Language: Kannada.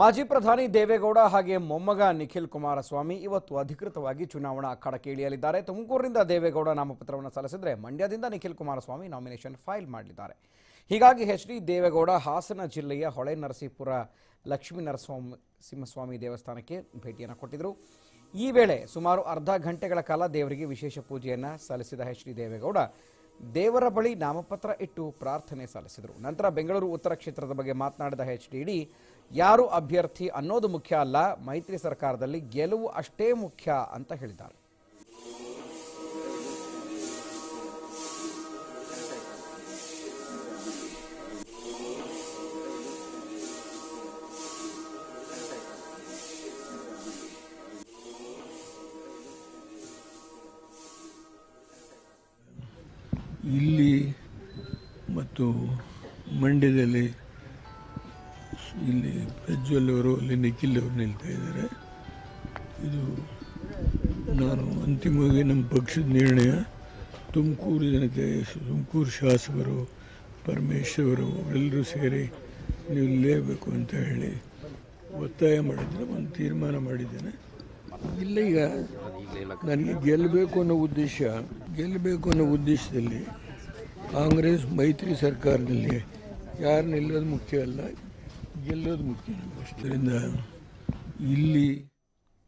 ಮಾಜಿ ಪ್ರಧಾನಿ ದೇವೇಗೌಡ ಹಾಗೆ ಮೊಮ್ಮಗ ನಿಖಿಲ್ ಕುಮಾರಸ್ವಾಮಿ ಇವತ್ತು ಅಧಿಕೃತವಾಗಿ ಚುನಾವಣಾ ಅಖಾಡಕ್ಕೆ ಇಳಿಯಲಿದ್ದಾರೆ. ತುಮಕೂರಿನಿಂದ ದೇವೇಗೌಡ ನಾಮಪತ್ರವನ್ನು ಸಲ್ಲಿಸಿದರೆ ಮಂಡ್ಯದಿಂದ ನಿಖಿಲ್ ಕುಮಾರಸ್ವಾಮಿ ನಾಮಿನೇಷನ್ ಫೈಲ್ ಮಾಡಲಿದ್ದಾರೆ. ಹೀಗಾಗಿ ಎಚ್ ಡಿ ದೇವೇಗೌಡ ಹಾಸನ ಜಿಲ್ಲೆಯ ಹೊಳೆ ನರಸೀಪುರ ಲಕ್ಷ್ಮೀ ನರಸ್ವಾಮಿ ಸಿಂಹಸ್ವಾಮಿ ದೇವಸ್ಥಾನಕ್ಕೆ ಭೇಟಿಯನ್ನು ಕೊಟ್ಟಿದ್ದರು ಈ ವೇಳೆ ಸುಮಾರು ಅರ್ಧ ಗಂಟೆಗಳ ಕಾಲ ದೇವರಿಗೆ ವಿಶೇಷ ಪೂಜೆಯನ್ನು ಸಲ್ಲಿಸಿದ ಎಚ್ ಡಿ ದೇವೇಗೌಡ ದೇವರ ಬಳಿ ನಾಮಪತ್ರ ಇಟ್ಟು ಪ್ರಾರ್ಥನೆ ಸಲ್ಲಿಸಿದರು. ನಂತರ ಬೆಂಗಳೂರು ಉತ್ತರ ಕ್ಷೇತ್ರದ ಬಗ್ಗೆ ಮಾತನಾಡಿದ ಎಚ್ ಡಿ ಯಾರು ಅಭ್ಯರ್ಥಿ ಅನ್ನೋದು ಮುಖ್ಯ ಅಲ್ಲ, ಮೈತ್ರಿ ಸರ್ಕಾರದಲ್ಲಿ ಗೆಲುವು ಅಷ್ಟೇ ಮುಖ್ಯ ಅಂತ ಹೇಳಿದ್ದಾರೆ. ಇಲ್ಲಿ ಮತ್ತು ಮಂಡ್ಯದಲ್ಲಿ ಇಲ್ಲಿ ಪ್ರಜ್ವಲ್ ಅವರು ಅಲ್ಲಿ ನಿಖಿಲ್ ಅವರು ನಿಲ್ತಾ ಇದ್ದಾರೆ. ಇದು ನಾನು ಅಂತಿಮವಾಗಿ ನಮ್ಮ ಪಕ್ಷದ ನಿರ್ಣಯ. ತುಮಕೂರು ಜನತೆ ತುಮಕೂರು ಶಾಸಕರು ಪರಮೇಶ್ವರು ಅವರೆಲ್ಲರೂ ಸೇರಿ ನೀವು ಇಲ್ಲೇಬೇಕು ಅಂತ ಹೇಳಿ ಒತ್ತಾಯ ಮಾಡಿದರೆ ಒಂದು ತೀರ್ಮಾನ ಮಾಡಿದ್ದೇನೆ. ಇಲ್ಲ ಈಗ ನನಗೆ ಗೆಲ್ಲಬೇಕು ಅನ್ನೋ ಉದ್ದೇಶ, ಗೆಲ್ಲಬೇಕು ಅನ್ನೋ ಉದ್ದೇಶದಲ್ಲಿ ಕಾಂಗ್ರೆಸ್ ಮೈತ್ರಿ ಸರ್ಕಾರದಲ್ಲಿ ಯಾರು ನಿಲ್ಲೋದು ಮುಖ್ಯ ಅಲ್ಲ. ಗೆಲ್ಲೋದು ಮುಖ್ಯ ಅಷ್ಟರಿಂದ ಇಲ್ಲಿ